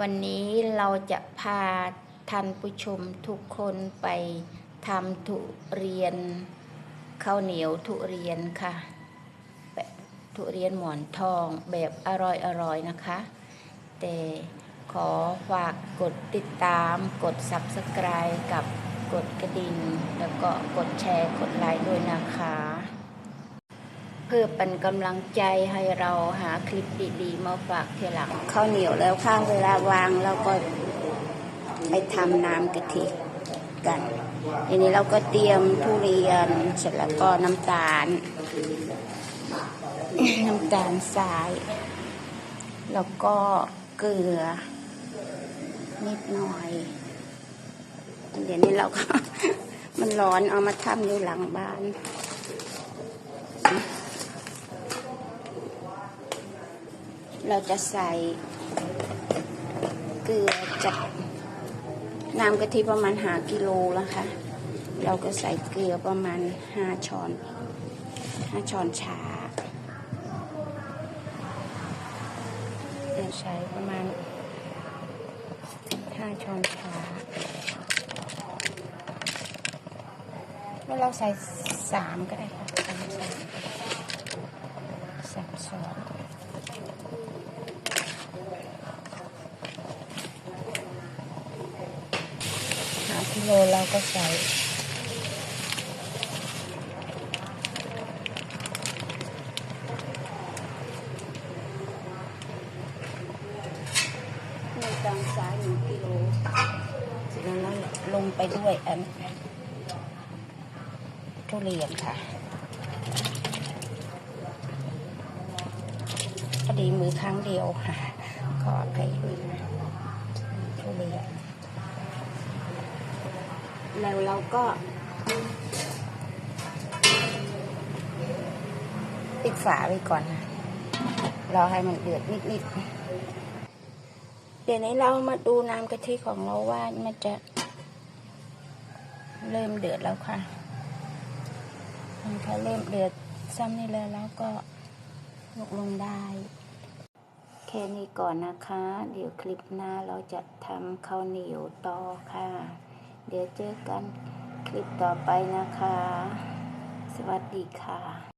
วันนี้เราจะพาท่านผู้ชมทุกคนไปทำทุเรียนข้าวเหนียวทุเรียนค่ะทุเรียนหมอนทองแบบอร่อยๆนะคะ แต่ขอฝากกดติดตามกด Subscribe กับกดกระดิ่งแล้วก็กดแชร์กดไลค์ด้วยนะคะ พื่อเป็นกำลังใจให้เราหาคลิปดีๆ มาฝากทีหลังข้าวเหนียวแล้วข้างเวลาวางเราก็ไปทำน้ำกะทิกันทีนี้เราก็เตรียมทุเรียนเสร็จแล้วก็น้ำตาล น้ำตาลทราย แล้วก็เกลือ นิดหน่อย เดี๋ยวนี้เราก็ มันร้อนเอามาทำอยู่หลังบ้าน เราจะใส่เกลือจากน้ำกะทิประมาณหากิโลแล้วค่ะเราก็ใส่เกลือประมาณห้าช้อนห้าช้อนชาเราใช้ประมาณห้าช้อนชาแล้วเราใส่สามก็ได้ค่ะสามสามสามสอง หากิ โลเราก็ใส่ในตางซ้ายหนึ่งกิโลเสร็จแล้วลงไปด้วยอันทุเรียนค่ะพอดีมือครั้งเดียวค่ะขอไปด้วยทุเรียน แล้วเราก็ปิดฝาไว้ก่อนนะรอให้มันเดือดนิดๆ เดี๋ยวนี้เรามาดูน้ำกะทิของเราว่ามันจะ เริ่มเดือดแล้วค่ะ มันพอเริ่มเดือดซ้ำนี่เลยแล้วก็ยกลงได้ แค่นี้ก่อนนะคะ เดี๋ยวคลิปหน้าเราจะทำข้าวเหนียวต่อค่ะ เดี๋ยวเจอกันคลิปต่อไปนะคะ สวัสดีค่ะ